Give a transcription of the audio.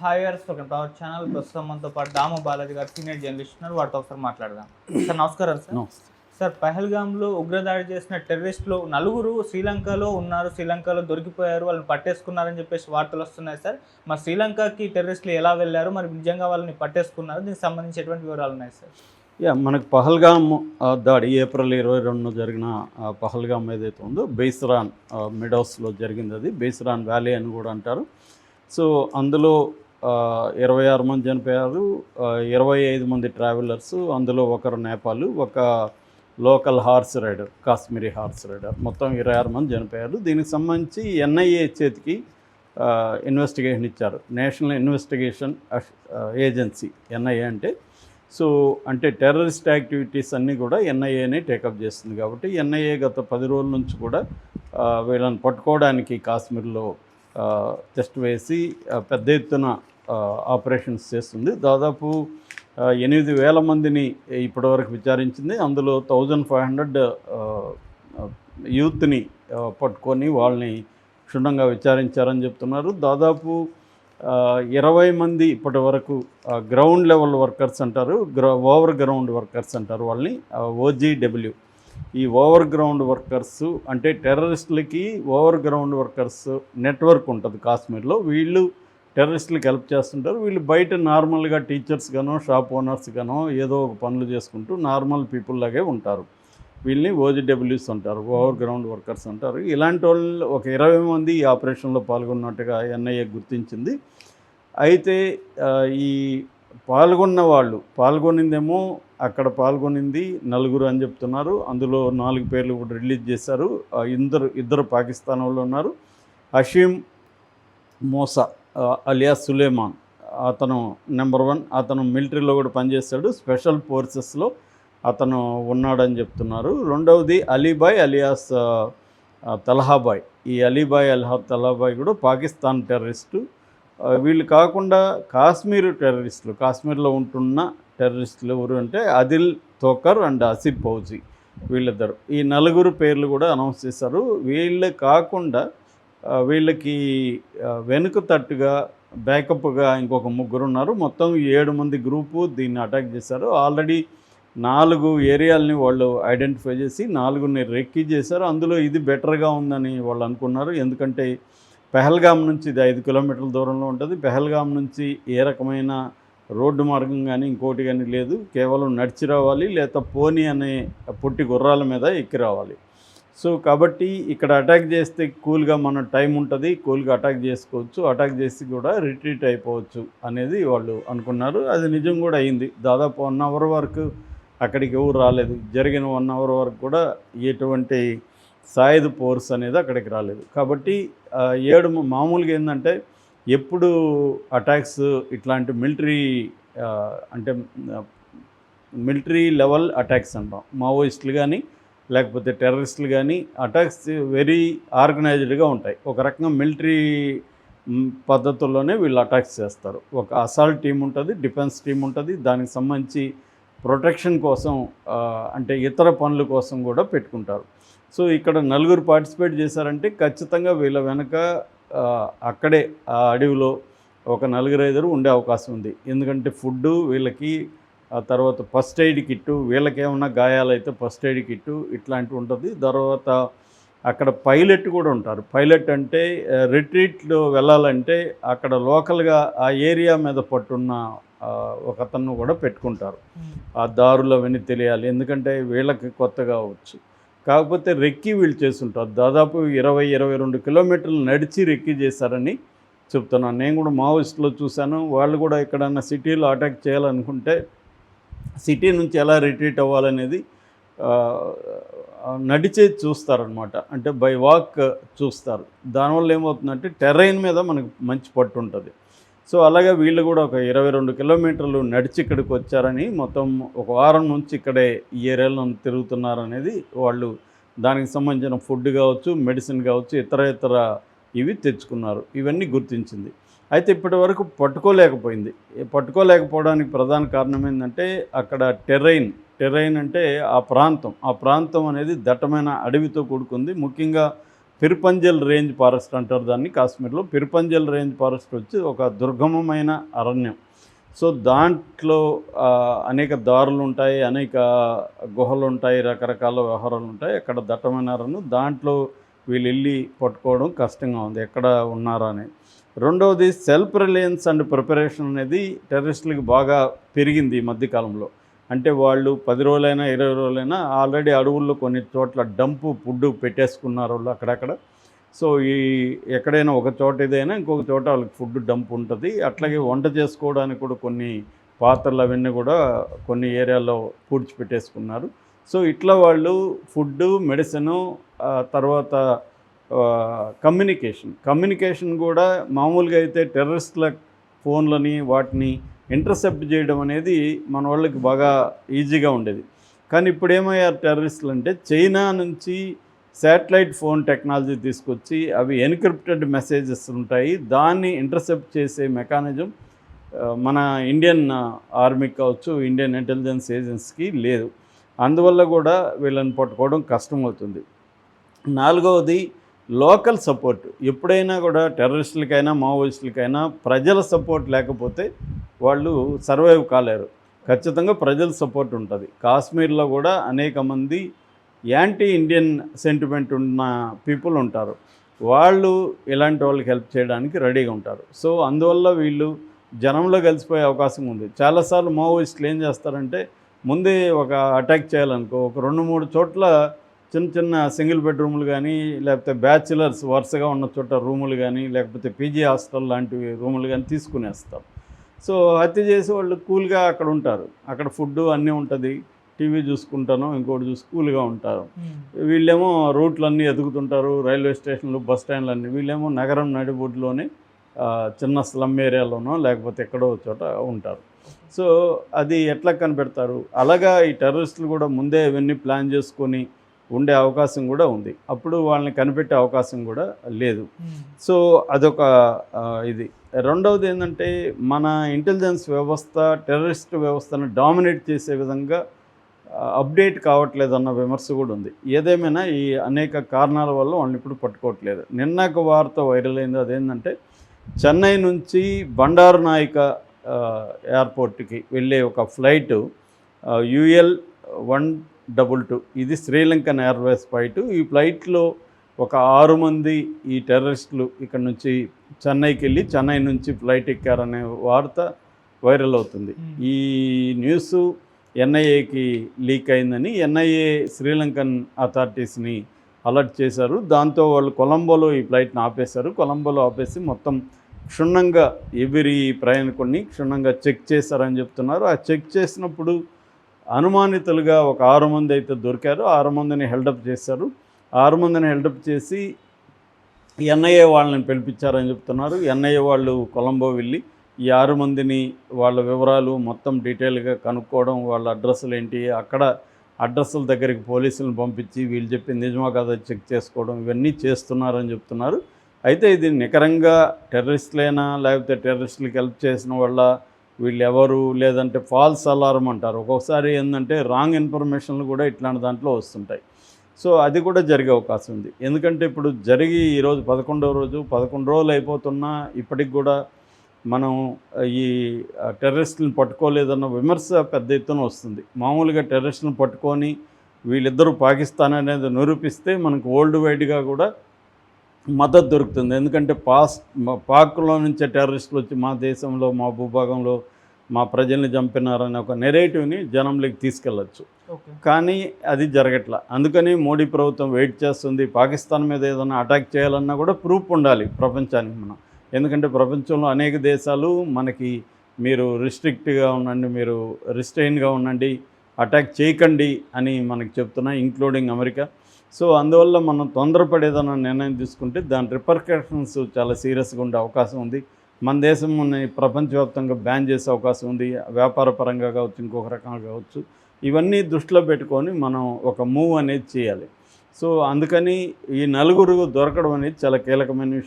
Hi గారు welcome to our channel ప్రస్తుతం మనతో పాటు దామ బాలాజీ గారు సీనియర్ జర్నలిస్ట్ ఉన్నారు. వాటితో ఒకసారి మాట్లాడదాం. సార్ నమస్కారం సార్. సార్ పహల్గామ్లో ఉగ్రదాడి చేసిన టెర్రరిస్టులు నలుగురు శ్రీలంకలో ఉన్నారు. శ్రీలంకలో దొరికిపోయారు. వాళ్ళని పట్టేసుకున్నారని చెప్పేసి వార్తలు వస్తున్నాయి సార్. మరి శ్రీలంకకి టెర్రరిస్టులు ఎలా వెళ్ళారు? మరి నిజంగా వాళ్ళని పట్టేసుకున్నారు? దీనికి సంబంధించి ఎటువంటి వివరాలు ఉన్నాయి సార్? యా మనకు పహల్గామ్ దాడి ఏప్రిల్ ఇరవై రెండున జరిగిన పహల్గామ్ ఏదైతే ఉందో బేస్రాన్ మిడోస్లో జరిగింది అది. బేస్రాన్ వ్యాలీ అని కూడా అంటారు. సో అందులో ఇరవై ఆరు మంది చనిపోయారు ఇరవై ఐదు మంది ట్రావెలర్స్ అందులో ఒకరు నేపాల్ ఒక local horse rider Kashmiri horse rider. మొత్తం ఇరవై ఆరు మంది చనిపోయారు దీనికి సంబంధించి ఎన్ఐఏ చేతికి ఇన్వెస్టిగేషన్ ఇచ్చారు. నేషనల్ ఇన్వెస్టిగేషన్ ఏజెన్సీ ఎన్ఐఏ అంటే. సో అంటే టెర్రరిస్ట్ యాక్టివిటీస్ అన్నీ కూడా ఎన్ఐఏనే టేకప్ చేస్తుంది. కాబట్టి ఎన్ఐఏ గత పది రోజుల నుంచి కూడా వీళ్ళని పట్టుకోవడానికి కాశ్మీర్లో టెస్ట్ వేసి పెద్ద ఎత్తున ఆపరేషన్స్ చేస్తుంది. దాదాపు ఎనిమిది వేల మందిని ఇప్పటివరకు విచారించింది. అందులో థౌజండ్ ఫైవ్ హండ్రెడ్ యూత్ని పట్టుకొని వాళ్ళని క్షుణ్ణంగా విచారించారని చెప్తున్నారు. దాదాపు ఇరవై మంది ఇప్పటి వరకు గ్రౌండ్ లెవెల్ వర్కర్స్ అంటారు గ్ర ఓవర్ గ్రౌండ్ వర్కర్స్ అంటారు వాళ్ళని ఓజీడబ్ల్యూ ఈ ఓవర్ గ్రౌండ్ వర్కర్స్ అంటే టెర్రరిస్టులకి ఓవర్ గ్రౌండ్ వర్కర్స్ నెట్వర్క్ ఉంటుంది కాశ్మీర్లో. వీళ్ళు టెర్రరిస్టులకు హెల్ప్ చేస్తుంటారు. వీళ్ళు బయట నార్మల్గా టీచర్స్ గానో షాప్ ఓనర్స్ గానో ఏదో ఒక పనులు చేసుకుంటూ నార్మల్ పీపుల్ లాగే ఉంటారు. వీళ్ళని ఓజీడబ్ల్యూస్ అంటారు ఓవర్ గ్రౌండ్ వర్కర్స్ అంటారు. ఇలాంటి వాళ్ళు ఒక ఇరవై మంది ఈ ఆపరేషన్లో పాల్గొన్నట్టుగా ఎన్ఐఏ గుర్తించింది. అయితే ఈ పాల్గొన్న వాళ్ళు పాల్గొనిందేమో అక్కడ పాల్గొనింది నలుగురు అని చెప్తున్నారు. అందులో నాలుగు పేర్లు కూడా రిలీజ్ చేశారు. ఇద్దరు ఇద్దరు పాకిస్తాన్ వాళ్ళు ఉన్నారు. హషీం మోసా అలియాస్ అలియా సులేమాన్ అతను నెంబర్ వన్ అతను మిలిటరీలో కూడా పనిచేస్తాడు. స్పెషల్ ఫోర్సెస్లో అతను ఉన్నాడని చెప్తున్నారు. రెండవది అలీబాయ్ అలియాస్ తలహాబాయ్. ఈ అలీబాయ్ అల్హా తలహాబాయ్ కూడా పాకిస్తాన్ టెర్రరిస్టు. వీళ్ళు కాకుండా కాశ్మీర్ టెర్రరిస్టులు కాశ్మీర్లో ఉంటున్న టెర్రరిస్టులు ఎవరు అంటే అదిల్ తోకర్ అండ్ ఆసిఫ్ ఫౌజీ వీళ్ళిద్దరు. ఈ నలుగురు పేర్లు కూడా అనౌన్స్ చేశారు. వీళ్ళు కాకుండా వీళ్ళకి వెనుక తట్టుగా బ్యాకప్గా ఇంకొక ముగ్గురు ఉన్నారు. మొత్తం ఏడు మంది గ్రూపు దీన్ని అటాక్ చేశారు. ఆల్రెడీ నాలుగు ఏరియాలని వాళ్ళు ఐడెంటిఫై చేసి నాలుగుని రెక్కి చేశారు. అందులో ఇది బెటర్గా ఉందని వాళ్ళు అనుకున్నారు. ఎందుకంటే పెహల్గాం నుంచి ఇది ఐదు కిలోమీటర్ల దూరంలో ఉంటుంది. పెహల్గాం నుంచి ఏ రకమైన రోడ్డు మార్గం కానీ ఇంకోటి కానీ లేదు. కేవలం నడిచి రావాలి లేదా పోనీ అనే పొట్టి గుర్రాల మీద ఎక్కి రావాలి. సో కాబట్టి ఇక్కడ అటాక్ చేస్తే కూల్గా మన టైం ఉంటుంది. కూల్గా అటాక్ చేసుకోవచ్చు. అటాక్ చేసి కూడా రిట్రీట్ అయిపోవచ్చు అనేది వాళ్ళు అనుకున్నారు. అది నిజం కూడా అయింది. దాదాపు వన్ అవర్ వరకు అక్కడికి ఎవరు రాలేదు. జరిగిన వన్ అవర్ వరకు కూడా ఎటువంటి సాయుధ ఫోర్స్ అనేది అక్కడికి రాలేదు. కాబట్టి ఏడు మామూలుగా ఏంటంటే ఎప్పుడు అటాక్స్ ఇట్లాంటి మిలిటరీ అంటే మిలిటరీ లెవెల్ అటాక్స్ అంటాం. మావోయిస్టులు కానీ లేకపోతే టెర్రరిస్టులు కానీ అటాక్స్ వెరీ ఆర్గనైజ్డ్గా ఉంటాయి. ఒక రకంగా మిలిటరీ పద్ధతుల్లోనే వీళ్ళు అటాక్స్ చేస్తారు. ఒక అసాల్ట్ టీం ఉంటుంది డిఫెన్స్ టీం ఉంటుంది దానికి సంబంధించి ప్రొటెక్షన్ కోసం అంటే ఇతర పనుల కోసం కూడా పెట్టుకుంటారు. సో ఇక్కడ నలుగురు పార్టిసిపేట్ చేశారంటే ఖచ్చితంగా వీళ్ళ వెనక అక్కడే ఆ అడవిలో ఒక నలుగురు ఐదుగురు ఉండే అవకాశం ఉంది. ఎందుకంటే ఫుడ్డు వీళ్ళకి ఆ తర్వాత ఫస్ట్ ఎయిడ్ కిట్టు వీళ్ళకేమన్నా గాయాలైతే ఫస్ట్ ఎయిడ్ కిట్టు ఇట్లాంటివి ఉంటుంది. తర్వాత అక్కడ పైలట్ కూడా ఉంటారు. పైలట్ అంటే రిట్రీట్లో వెళ్ళాలంటే అక్కడ లోకల్గా ఆ ఏరియా మీద పట్టున్న ఒక అతను కూడా పెట్టుకుంటారు. ఆ దారులు అవన్నీ తెలియాలి. ఎందుకంటే వీళ్ళకి కొత్త కావచ్చు కాకపోతే రెక్కి వీళ్ళు చేస్తుంటారు. దాదాపు ఇరవై ఇరవై రెండు కిలోమీటర్లు నడిచి రెక్కి చేశారని చెప్తున్నాను. నేను కూడా మావోయిస్ట్లో చూశాను. వాళ్ళు కూడా ఎక్కడన్నా సిటీలో అటాక్ చేయాలనుకుంటే సిటీ నుంచి ఎలా రిట్రీట్ అవ్వాలనేది నడిచే చూస్తారనమాట అంటే బై వాక్ చూస్తారు. దానివల్ల ఏమవుతుందంటే టెర్రైన్ మీద మనకు మంచి పట్టు ఉంటుంది సో అలాగే వీళ్ళు కూడా ఒక ఇరవై రెండు కిలోమీటర్లు నడిచి ఇక్కడికి వచ్చారని మొత్తం ఒక వారం నుంచి ఇక్కడే ఈ ఏరియాలో తిరుగుతున్నారనేది వాళ్ళు దానికి సంబంధించిన ఫుడ్ కావచ్చు మెడిసిన్ కావచ్చు ఇతర ఇతర ఇవి తెచ్చుకున్నారు. ఇవన్నీ గుర్తించింది. అయితే ఇప్పటి వరకు పట్టుకోలేకపోయింది పట్టుకోలేకపోవడానికి ప్రధాన కారణం ఏంటంటే అక్కడ టెర్రైన్ టెర్రైన్ అంటే ఆ ప్రాంతం. ఆ ప్రాంతం అనేది దట్టమైన అడవితో కూడుకుంది. ముఖ్యంగా పిరుపంజల్ రేంజ్ ఫారెస్ట్ అంటారు దాన్ని కాశ్మీర్లో. పిరుపంజల్ రేంజ్ ఫారెస్ట్ వచ్చి ఒక దుర్గమమైన అరణ్యం. సో దాంట్లో అనేక దారులు ఉంటాయి అనేక గుహలు ఉంటాయి రకరకాల వ్యవహారాలు ఉంటాయి. అక్కడ దట్టమైన అరణ్యం దాంట్లో వీళ్ళు వెళ్ళి పట్టుకోవడం కష్టంగా ఉంది ఎక్కడ ఉన్నారా అని. రెండవది సెల్ఫ్ రిలయన్స్ అండ్ ప్రిపరేషన్ అనేది టెర్రరిస్టులకి బాగా పెరిగింది ఈ మధ్యకాలంలో. అంటే వాళ్ళు పది రోజులైనా ఇరవై రోజులైనా ఆల్రెడీ అడవుల్లో కొన్ని చోట్ల డంపు ఫుడ్డు పెట్టేసుకున్నారు వాళ్ళు అక్కడక్కడ. సో ఈ ఎక్కడైనా ఒక చోట ఇదైనా ఇంకొక చోట వాళ్ళకి ఫుడ్ డంప్ ఉంటుంది. అట్లాగే వంట చేసుకోవడానికి కూడా కొన్ని పాత్రలు అవన్నీ కూడా కొన్ని ఏరియాలో పూడ్చిపెట్టేసుకున్నారు. సో ఇట్లా వాళ్ళు ఫుడ్ మెడిసిను తర్వాత కమ్యూనికేషన్. కమ్యూనికేషన్ కూడా మామూలుగా అయితే టెర్రరిస్టుల ఫోన్లని వాటిని ఇంటర్సెప్ట్ చేయడం అనేది మన వాళ్ళకి బాగా ఈజీగా ఉండేది. కానీ ఇప్పుడు ఏమయ్యారు టెర్రరిస్టులు అంటే చైనా నుంచి శాటిలైట్ ఫోన్ టెక్నాలజీ తీసుకొచ్చి అవి ఎన్క్రిప్టెడ్ మెసేజెస్ ఉంటాయి. దాన్ని ఇంటర్సెప్ట్ చేసే మెకానిజం మన ఇండియన్ ఆర్మీకి కావచ్చు ఇండియన్ ఇంటెలిజెన్స్ ఏజెన్సీకి లేదు. అందువల్ల కూడా వీళ్ళని పట్టుకోవడం కష్టమవుతుంది. నాలుగవది లోకల్ సపోర్ట్. ఎప్పుడైనా కూడా టెర్రరిస్టులకైనా మావోయిస్టులకైనా ప్రజల సపోర్ట్ లేకపోతే వాళ్ళు సర్వైవ్ కాలేరు. ఖచ్చితంగా ప్రజల సపోర్ట్ ఉంటుంది. కాశ్మీర్లో కూడా అనేక మంది యాంటీ ఇండియన్ సెంటిమెంట్ ఉన్న పీపుల్ ఉంటారు. వాళ్ళు ఇలాంటి వాళ్ళకి హెల్ప్ చేయడానికి రెడీగా ఉంటారు. సో అందువల్ల వీళ్ళు జనంలో కలిసిపోయే అవకాశం ఉంది. చాలాసార్లు మావోయిస్టులు ఏం చేస్తారంటే ముందే ఒక అటాక్ చేయాలనుకో ఒక రెండు మూడు చోట్ల చిన్న చిన్న సింగిల్ బెడ్రూములు కానీ లేకపోతే బ్యాచులర్స్ వరుసగా ఉన్న చోట రూములు కానీ లేకపోతే పీజీ హాస్టల్ లాంటివి రూములు కానీ తీసుకునేస్తారు సో హత్య చేసి వాళ్ళు కూల్గా అక్కడ ఉంటారు. అక్కడ ఫుడ్ అన్నీ ఉంటుంది. టీవీ చూసుకుంటాను ఇంకోటి చూసి కూల్గా ఉంటారు. వీళ్ళేమో రూట్లన్నీ ఎదుగుతుంటారు రైల్వే స్టేషన్లు బస్ స్టాండ్లు అన్నీ వీళ్ళేమో నగరం నడిబొడ్డులోనే ఆ, చిన్న స్లమ్ ఏరియాలోనో లేకపోతే ఎక్కడో చోట ఉంటారు. సో అది ఎట్లా కనిపెడతారు? అలాగా ఈ టెర్రరిస్టులు కూడా ముందే ఇవన్నీ ప్లాన్ చేసుకొని ఉండే అవకాశం కూడా ఉంది. అప్పుడు వాళ్ళని కనిపెట్టే అవకాశం కూడా లేదు. సో అదొక ఇది. రెండవది ఏంటంటే మన ఇంటెలిజెన్స్ వ్యవస్థ టెర్రరిస్ట్ వ్యవస్థను డామినేట్ చేసే విధంగా అప్డేట్ కావట్లేదు అన్న విమర్శ కూడా ఉంది. ఏదేమైనా ఈ అనేక కారణాల వల్ల వాళ్ళని ఇప్పుడు పట్టుకోవట్లేదు. నిన్న ఒక వార్త వైరల్ అయింది. అదేంటంటే చెన్నై నుంచి బండారు నాయక ఎయిర్పోర్ట్కి వెళ్ళే ఒక flight UL one double two. ఇది శ్రీలంకన్ ఎయిర్వేస్ ఫ్లైట్. ఈ ఫ్లైట్లో ఒక ఆరు మంది ఈ టెర్రరిస్టులు ఇక్కడ నుంచి చెన్నైకి వెళ్ళి చెన్నై నుంచి ఫ్లైట్ ఎక్కారనే వార్త వైరల్ అవుతుంది. ఈ న్యూస్ ఎన్ఐఏకి లీక్ అయిందని ఎన్ఐఏ శ్రీలంకన్ అథారిటీస్ని అలర్ట్ చేశారు. దాంతో వాళ్ళు కొలంబోలో ఈ ఫ్లైట్ని ఆపేశారు. కొలంబోలో ఆపేసి మొత్తం క్షుణ్ణంగా ఎవరి ప్రయాణికుడిని క్షుణ్ణంగా చెక్ చేశారని చెప్తున్నారు. ఆ చెక్ చేసినప్పుడు అనుమానితులుగా ఒక ఆరు మంది అయితే దొరికారు. ఆరు మందిని హెల్డప్ చేశారు. ఆరు మందిని హెల్డప్ చేసి ఎన్ఐఏ వాళ్ళని పిలిపించారని చెప్తున్నారు. ఎన్ఐఏ వాళ్ళు కొలంబో వెళ్ళి ఈ ఆరు మందిని వాళ్ళ వివరాలు మొత్తం డీటెయిల్గా కనుక్కోవడం వాళ్ళ అడ్రస్లు ఏంటి అక్కడ అడ్రస్ల దగ్గరికి పోలీసులను పంపించి వీళ్ళు చెప్పి నిజమా కదా చెక్ చేసుకోవడం ఇవన్నీ చేస్తున్నారని చెప్తున్నారు. అయితే ఇది నికరంగా టెర్రరిస్టులైనా లేకపోతే టెర్రరిస్టులకు హెల్ప్ చేసిన వాళ్ళ వీళ్ళు ఎవరు లేదంటే ఫాల్స్ అలారం అంటారు. ఒక్కొక్కసారి ఏంటంటే రాంగ్ ఇన్ఫర్మేషన్లు కూడా ఇట్లాంటి దాంట్లో వస్తుంటాయి. సో అది కూడా జరిగే అవకాశం ఉంది. ఎందుకంటే ఇప్పుడు జరిగి ఈరోజు పదకొండవ రోజు పదకొండు రోజులు అయిపోతున్నా ఇప్పటికి కూడా మనం ఈ టెర్రరిస్టులను పట్టుకోలేదన్న విమర్శ పెద్ద ఎత్తున వస్తుంది. మామూలుగా టెర్రరిస్టులను పట్టుకొని వీళ్ళిద్దరూ పాకిస్తాన్ అనేది నిరూపిస్తే మనకు వరల్డ్ వైడ్గా కూడా మద్దతు దొరుకుతుంది. ఎందుకంటే పాస్ పాక్లో నుంచే టెర్రరిస్టులు వచ్చి మా దేశంలో మా భూభాగంలో మా ప్రజల్ని చంపినారనే ఒక నెరేటివ్ని జనంలోకి తీసుకెళ్ళచ్చు. కానీ అది జరగట్లా. అందుకని మోడీ ప్రభుత్వం వెయిట్ చేస్తుంది. పాకిస్తాన్ మీద ఏదైనా అటాక్ చేయాలన్నా కూడా ప్రూఫ్ ఉండాలి ప్రపంచానికి మనం. ఎందుకంటే ప్రపంచంలో అనేక దేశాలు మనకి మీరు రిస్ట్రిక్ట్గా ఉండండి మీరు రిస్ట్రైన్గా ఉండండి అటాక్ చేయకండి అని మనకి చెప్తున్నాయి ఇంక్లూడింగ్ అమెరికా. సో అందువల్ల మనం తొందరపడేదన్న నిర్ణయం తీసుకుంటే దాని రిపర్కషన్స్ చాలా సీరియస్గా ఉండే అవకాశం ఉంది. మన దేశం ప్రపంచవ్యాప్తంగా బ్యాన్ చేసే అవకాశం ఉంది. వ్యాపార పరంగా కావచ్చు ఇంకొక రకంగా కావచ్చు. ఇవన్నీ దృష్టిలో పెట్టుకొని మనం ఒక మూవ్ అనేది చేయాలి. సో అందుకని ఈ నలుగురు దొరకడం అనేది చాలా కీలకమైన విషయం.